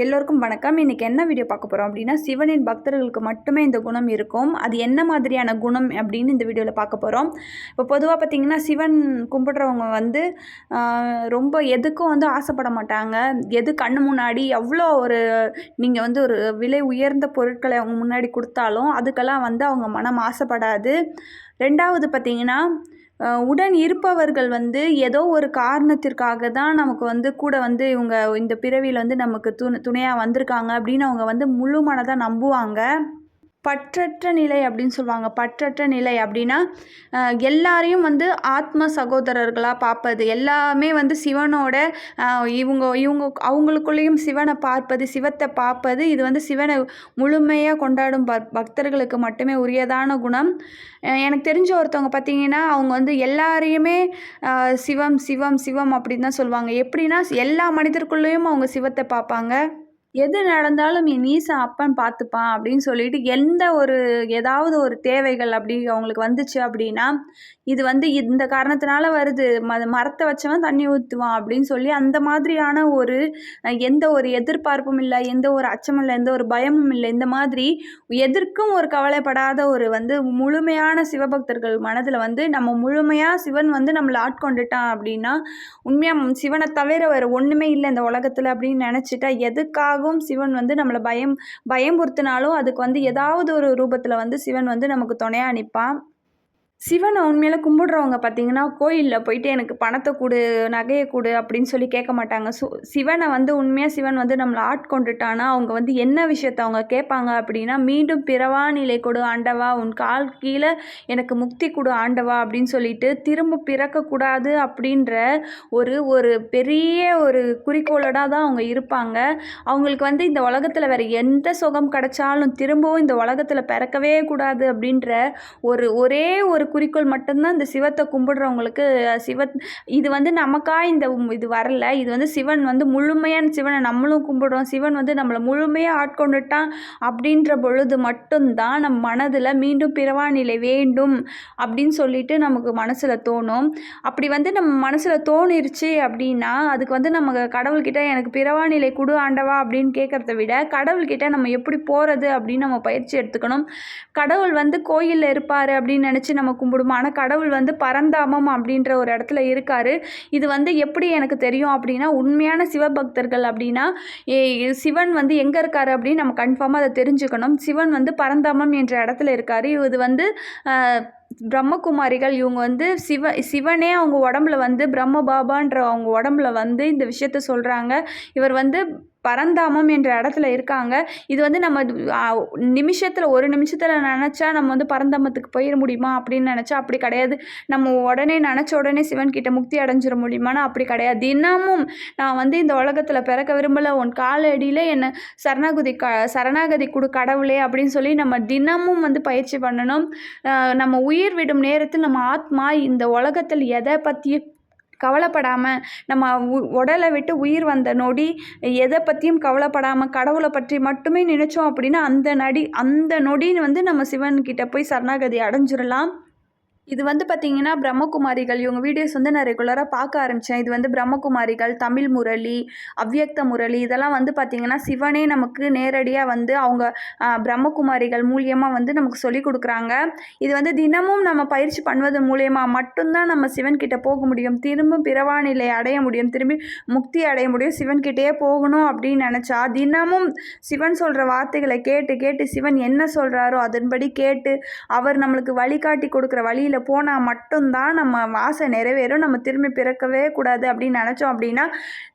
எல்லோருக்கும் வணக்கம். இன்றைக்கி என்ன வீடியோ பார்க்க போகிறோம் அப்படின்னா சிவனின் பக்தர்களுக்கு மட்டுமே இந்த குணம் இருக்கும். அது என்ன மாதிரியான குணம் அப்படின்னு இந்த வீடியோவில் பார்க்க போகிறோம் இப்போ பொதுவாக பார்த்திங்கன்னா சிவன் கும்பிட்றவங்க வந்து ரொம்ப எதுக்கும் வந்து ஆசைப்பட மாட்டாங்க. எது கண்ணு முன்னாடி எவ்வளோ ஒரு நீங்கள் வந்து ஒரு விலை உயர்ந்த பொருட்களை அவங்க முன்னாடி கொடுத்தாலும் அதுக்கெல்லாம் வந்து அவங்க மனம் ஆசைப்படாது. ரெண்டாவது பார்த்திங்கன்னா உடன் இருப்பவர்கள் வந்து ஏதோ ஒரு காரணத்திற்காக தான் நமக்கு வந்து கூட வந்து இவங்க இந்த பிறவியில் வந்து நமக்கு துணை துணையாக வந்திருக்காங்க அப்படின்னு அவங்க வந்து முழு மனதாக நம்புவாங்க. பற்றற்ற நிலை அப்படின்னு சொல்லுவாங்க. பற்றற்ற நிலை அப்படின்னா எல்லாரையும் வந்து ஆத்ம சகோதரர்களாக பார்ப்பது. எல்லாமே வந்து சிவனோட இவங்க இவங்க அவங்களுக்குள்ளேயும் சிவனை பார்ப்பது சிவத்தை பார்ப்பது. இது வந்து சிவனை முழுமையாக கொண்டாடும் பக்தர்களுக்கு மட்டுமே உரியதான குணம். எனக்கு தெரிஞ்ச ஒருத்தவங்க பார்த்தீங்கன்னா அவங்க வந்து எல்லாரையுமே சிவம் சிவம் சிவம் அப்படின்னு தான் சொல்லுவாங்க. எப்படின்னா எல்லா மனிதருக்குள்ளேயும் அவங்க சிவத்தை பார்ப்பாங்க. எது நடந்தாலும் என் நீசா அப்பன் பார்த்துப்பான் அப்படின்னு சொல்லிட்டு எந்த ஒரு ஏதாவது ஒரு தேவைகள் அப்படி அவங்களுக்கு வந்துச்சு அப்படின்னா இது வந்து இந்த காரணத்தினால வருது. ம மரத்தை வச்சவன் தண்ணி ஊற்றுவான் அப்படின்னு சொல்லி அந்த மாதிரியான ஒரு எந்த ஒரு எதிர்பார்ப்பும் இல்லை எந்த ஒரு அச்சமும் இல்லை எந்த ஒரு பயமும் இல்லை. இந்த மாதிரி எதற்கும் ஒரு கவலைப்படாத ஒரு வந்து முழுமையான சிவபக்தர்கள் மனதில் வந்து நம்ம முழுமையாக சிவன் வந்து நம்மளை ஆட்கொண்டுட்டான் அப்படின்னா உண்மையாக சிவனை தவிர வேறு ஒன்றுமே இல்லை இந்த உலகத்தில் அப்படின்னு நினச்சிட்டா எதுக்காக எதுக்காகவும் சிவன் வந்து நம்மளை பயம் பயம்புறுத்தினாலும் அதுக்கு வந்து ஏதாவது ஒரு ரூபத்தில் வந்து சிவன் வந்து நமக்கு துணையாக நிற்பான் சிவனை உண்மையில கும்பிடுறவங்க பார்த்தீங்கன்னா கோயிலில் போயிட்டு எனக்கு பணத்தை கொடு நகையை கொடு அப்படின்னு சொல்லி கேட்க மாட்டாங்க. ஸோ சிவனை வந்து உண்மையாக சிவன் வந்து நம்மளை ஆட்கொண்டுட்டானா அவங்க வந்து என்ன விஷயத்த அவங்க கேட்பாங்க அப்படின்னா மீண்டும் பிறவா நிலை கொடு ஆண்டவா உன் கால் கீழே எனக்கு முக்தி கொடு ஆண்டவா அப்படின்னு சொல்லிட்டு திரும்ப பிறக்கக்கூடாது அப்படின்ற ஒரு ஒரு பெரிய ஒரு குறிக்கோளோட தான் அவங்க இருப்பாங்க. அவங்களுக்கு வந்து இந்த உலகத்தில் வேறு எந்த சுகம் கிடைச்சாலும் திரும்பவும் இந்த உலகத்தில் பிறக்கவே கூடாது அப்படின்ற ஒரு ஒரே ஒரு குறிக்கோள் மட்டும்தான் இந்த சிவத்தை கும்பிடுறவங்களுக்கு சிவ இது வந்து நமக்கா இந்த இது வரல. இது வந்து சிவன் வந்து முழுமையான சிவனை நம்மளும் கும்பிடுறோம். சிவன் வந்து நம்மளை முழுமையாக ஆட்கொண்டுட்டான் அப்படின்ற பொழுது மட்டும்தான் நம் மனதில் மீண்டும் பிறவா நிலை வேண்டும் அப்படின்னு சொல்லிட்டு நமக்கு மனசில் தோணும். அப்படி வந்து நம்ம மனசில் தோணிருச்சு அப்படின்னா அதுக்கு வந்து நம்ம கடவுள்கிட்ட எனக்கு பிறவா நிலை கொடு ஆண்டவா அப்படின்னு கேட்குறத விட கடவுள்கிட்ட நம்ம எப்படி போகிறது அப்படின்னு நம்ம பயிற்சி எடுத்துக்கணும். கடவுள் வந்து கோயிலில் இருப்பார் அப்படின்னு நினச்சி நம்ம கும்பிடுமா? ஆனால் கடவுள் வந்து பரந்தாமம் அப்படின்ற ஒரு இடத்துல இருக்கார். இது வந்து எப்படி எனக்கு தெரியும் அப்படின்னா உண்மையான சிவபக்தர்கள் அப்படின்னா ஏ சிவன் வந்து எங்கே இருக்கார் அப்படின்னு நம்ம கன்ஃபார்மாக அதை தெரிஞ்சுக்கணும். சிவன் வந்து பரந்தாமம் என்ற இடத்துல இருக்கார். இது வந்து பிரம்மகுமாரிகள். இவங்க வந்து சிவ சிவனே அவங்க உடம்புல வந்து பிரம்ம பாபான்ற அவங்க உடம்புல வந்து இந்த விஷயத்த சொல்கிறாங்க இவர் வந்து பரந்தாமம் என்ற இடத்துல இருக்காங்க. இது வந்து நம்ம நிமிஷத்தில் ஒரு நிமிஷத்தில் நினச்சா நம்ம வந்து பரந்தாமத்துக்கு போயிட முடியுமா அப்படின்னு நினச்சா அப்படி கிடையாது. நம்ம உடனே நினச்ச உடனே சிவன் கிட்ட முக்தி அடைஞ்சிட முடியுமானா அப்படி கிடையாது. தினமும் நான் வந்து இந்த உலகத்தில் பிறக்க விரும்பலை உன் காலடியில் என்னை சரணாகதி க சரணாகதி கொடு கடவுளே அப்படின்னு சொல்லி நம்ம தினமும் வந்து பயிற்சி பண்ணணும். நம்ம உயிர் விடும் நேரத்தில் நம்ம ஆத்மா இந்த உலகத்தில் எதை பற்றியும் கவலைப்படாமல் நம்ம உ- உடலை விட்டு உயிர் வந்த நொடி எதை பற்றியும் கவலைப்படாமல் கடவுளை பற்றி மட்டுமே நினைச்சோம் அப்படின்னா அந்த நடி அந்த நொடின்னு வந்து நம்ம சிவன்கிட்ட போய் சரணாகதி அடைஞ்சிடலாம் இது வந்து பார்த்தீங்கன்னா பிரம்மகுமாரிகள். இவங்க வீடியோஸ் வந்து நான் ரெகுலராக பார்க்க ஆரம்பித்தேன் இது வந்து பிரம்மகுமாரிகள் தமிழ் முரளி அவ்வியக்த முரளி இதெல்லாம் வந்து பார்த்திங்கன்னா சிவனே நமக்கு நேரடியாக வந்து அவங்க பிரம்மகுமாரிகள் மூலியமாக வந்து நமக்கு சொல்லி கொடுக்குறாங்க. இது வந்து தினமும் நம்ம பயிற்சி பண்ணுவது மூலயமா மட்டும்தான் நம்ம சிவன்கிட்ட போக முடியும். திரும்ப பிறவா நிலை அடைய முடியும். திரும்பி முக்தி அடைய முடியும். சிவன் கிட்டேயே போகணும் அப்படின்னு நினச்சா தினமும் சிவன் சொல்கிற வார்த்தைகளை கேட்டு கேட்டு சிவன் என்ன சொல்கிறாரோ அதன்படி கேட்டு அவர் நம்மளுக்கு வழிகாட்டி கொடுக்குற வழியில் போனால் மட்டும்தான் நம்ம ஆசை நிறைவேறும். நம்ம திரும்பி பிறக்கவே கூடாது அப்படின்னு நினச்சோம் அப்படின்னா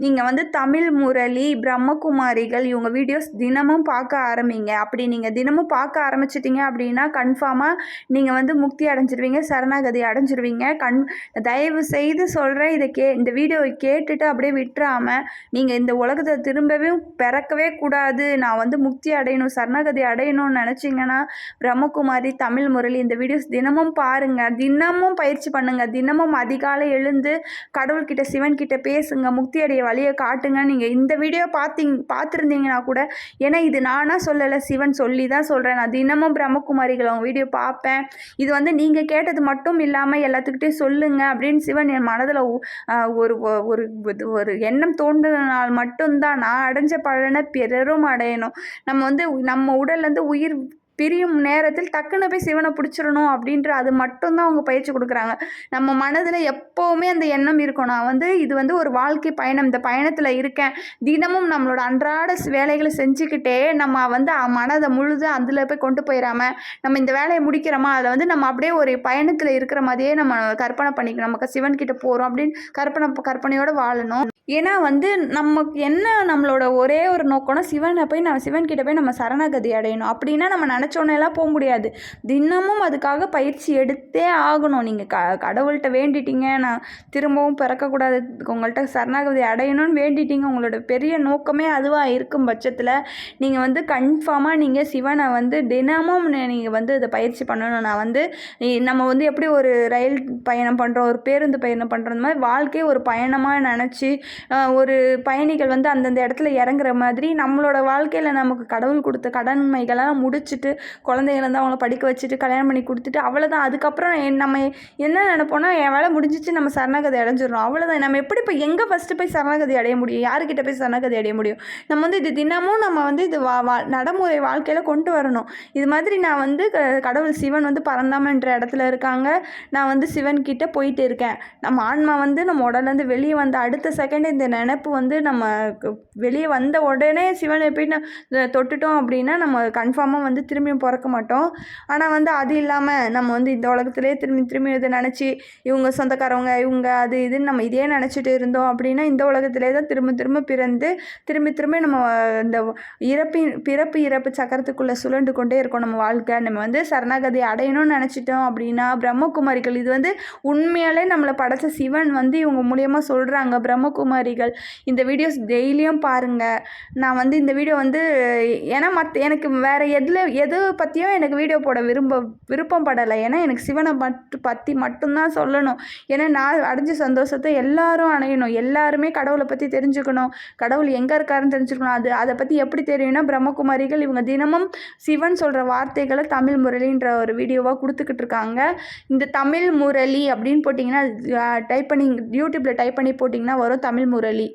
நீங்கள் வந்து தமிழ் முரளி பிரம்மகுமாரிகள் இவங்க வீடியோஸ் தினமும் பார்க்க ஆரம்பிங்க. அப்படி நீங்கள் தினமும் பார்க்க ஆரம்பிச்சிட்டிங்க அப்படின்னா கன்ஃபார்மாக நீங்கள் வந்து முக்தி அடைஞ்சிருவீங்க சரணாகதி அடைஞ்சிருவீங்க. கண் தயவு செய்து சொல்கிறேன் இதை கே இந்த வீடியோவை கேட்டுட்டு அப்படியே விட்டுறாமல் நீங்கள் இந்த உலகத்தை திரும்பவே பிறக்கவே கூடாது. நான் வந்து முக்தி அடையணும் சரணாகதி அடையணும்னு நினச்சிங்கன்னா பிரம்மகுமாரி தமிழ் முரளி இந்த வீடியோஸ் தினமும் பாருங்கள் தினமும் பயிற்சி பண்ணுங்கள் தினமும் அதிகாலை எழுந்து கடவுள்கிட்ட சிவன்கிட்ட பேசுங்க. முக்தி அடைய வழியை காட்டுங்க. நீங்கள் இந்த வீடியோ பார்த்திங் பார்த்துருந்தீங்கன்னா கூட ஏன்னா இது நானாக சொல்லலை சிவன் சொல்லி தான் சொல்கிறேன் நான் தினமும் பிரம்மகுமாரிகள் அவங்க வீடியோ பார்ப்பேன். இது வந்து நீங்கள் கேட்டது மட்டும் இல்லாமல் எல்லாத்துக்கிட்டே சொல்லுங்கள் அப்படின்னு சிவன் என் மனதில் ஒரு ஒரு ஒரு எண்ணம் தோன்றினால் மட்டும்தான் நான் அடைஞ்ச பலனை பிறரும் அடையணும். நம்ம வந்து நம்ம உடல்லேருந்து உயிர் பிரியும் நேரத்தில் டக்குன்னு போய் சிவனை பிடிச்சிடணும் அப்படின்ற அது மட்டும்தான் அவங்க பயிற்சி கொடுக்குறாங்க. நம்ம மனதில் எப்போவுமே அந்த எண்ணம் இருக்கும். நான் வந்து இது வந்து ஒரு வாழ்க்கை பயணம். இந்த பயணத்தில் இருக்கேன். தினமும் நம்மளோட அன்றாட வேலைகளை செஞ்சுக்கிட்டே நம்ம வந்து மனதை முழுது அதில் போய் கொண்டு போயிடாமல் நம்ம இந்த வேலையை முடிக்கிறோமா? அதை வந்து நம்ம அப்படியே ஒரு பயணத்தில் இருக்கிற மாதிரியே நம்ம கற்பனை பண்ணிக்கணும். நமக்கு சிவன் கிட்ட போகிறோம் அப்படின்னு கற்பனை கற்பனையோடு வாழணும். ஏன்னா வந்து நமக்கு என்ன நம்மளோட ஒரே ஒரு நோக்கம்னா சிவனை போய் நம்ம சிவன் கிட்ட போய் நம்ம சரணகதி அடையணும். அப்படின்னா நம்ம நினச்சோன்னெல்லாம் போக முடியாது. தினமும் அதுக்காக பயிற்சி எடுத்தே ஆகணும். நீங்கள் க கடவுள்கிட்ட வேண்டிட்டீங்க. நான் திரும்பவும் பிறக்கக்கூடாது. உங்கள்கிட்ட சரணாகதி அடையணும்னு வேண்டிட்டீங்க. உங்களோட பெரிய நோக்கமே அதுவாக இருக்கும் பட்சத்தில் நீங்கள் வந்து கன்ஃபார்மாக நீங்கள் சிவனை வந்து தினமும் நீங்கள் வந்து இதை பயிற்சி பண்ணணும். நான் வந்து நம்ம வந்து எப்படி ஒரு ரயில் பயணம் பண்ணுறோம் ஒரு பேருந்து பயணம் பண்ணுறோம் மாதிரி வாழ்க்கையை ஒரு பயணமாக நினச்சி ஒரு பயணிகள் வந்து அந்தந்த இடத்துல இறங்குற மாதிரி நம்மளோட வாழ்க்கையில் நமக்கு கடவுள் கொடுத்த கடன்மைகளாக முடிச்சுட்டு குழந்தைங்கள வந்து அவங்கள படிக்க வச்சுட்டு கல்யாணம் பண்ணி கொடுத்துட்டு அவ்வளோதான் அதுக்கப்புறம் நம்ம என்ன நினைப்போனா என் வேலை முடிஞ்சிச்சு நம்ம சரணாகதி அடைஞ்சிடறோம். அவ்வளோதான் நம்ம எப்படி இப்போ எங்கே ஃபஸ்ட்டு போய் சரணாகதி அடைய முடியும்? யாருக்கிட்ட போய் சரணாகதி அடைய முடியும்? நம்ம வந்து இது தினமும் நம்ம வந்து இது வா வா நடைமுறை வாழ்க்கையில் கொண்டு வரணும். இது மாதிரி நான் வந்து கடவுள் சிவன் வந்து பரந்தாமன்ற இடத்துல இருக்காங்க. நான் வந்து சிவன் கிட்டே போயிட்டு இருக்கேன். நம்ம ஆன்மா வந்து நம்ம உடலேருந்து வெளியே வந்த அடுத்த செகண்ட் இந்த நினப்பு வந்து நம்ம வெளியே வந்த உடனே சிவனை போய் தொட்டுட்டோம் அப்படின்னா நம்ம கன்ஃபார்மாக வந்து திரும்பியும் பிறக்க மாட்டோம். ஆனால் வந்து அது இல்லாமல் நம்ம வந்து இந்த உலகத்துலேயே திரும்பி திரும்பி இதை நினச்சி இவங்க சொந்தக்காரவங்க இவங்க அது இதுன்னு நம்ம இதே நினச்சிட்டு இருந்தோம் அப்படின்னா இந்த உலகத்திலே தான் திரும்ப திரும்ப பிறந்து திரும்பி திரும்பி நம்ம இந்த இறப்பின் பிறப்பு இறப்பு சக்கரத்துக்குள்ளே சுழண்டு கொண்டே இருக்கோம் நம்ம வாழ்க்கை. நம்ம வந்து சரணாகதி அடையணும்னு நினச்சிட்டோம் அப்படின்னா பிரம்மகுமாரிகள் இது வந்து உண்மையாலே நம்மளை படைச்ச சிவன் வந்து இவங்க மூலியமாக சொல்கிறாங்க மாதிரிகள். இந்த வீடியோஸ் டெய்லியும் பாருங்கள் நான் வந்து இந்த வீடியோ வந்து ஏன்னா மற்ற எனக்கு வேறு எதில் எது பற்றியும் எனக்கு வீடியோ போட விரும்ப விருப்பம் படலை. ஏன்னா எனக்கு சிவனை மட்டும் பற்றி மட்டும்தான் சொல்லணும். ஏன்னா நான் அடைஞ்ச சந்தோஷத்தை எல்லாரும் அணையணும் எல்லாருமே கடவுளை பற்றி தெரிஞ்சுக்கணும். கடவுள் எங்கே இருக்காருன்னு தெரிஞ்சுக்கணும். அது அதை பற்றி எப்படி தெரியும்னா பிரம்மகுமாரிகள் இவங்க தினமும் சிவன் சொல்கிற வார்த்தைகளை தமிழ் முரளின்ற ஒரு வீடியோவாக கொடுத்துக்கிட்டு இருக்காங்க. இந்த தமிழ் முரளி அப்படின்னு போட்டிங்கன்னா டைப் பண்ணி யூடியூப்பில் டைப் பண்ணி போட்டிங்கன்னா வரும் தமிழ் தமிழ் முரளி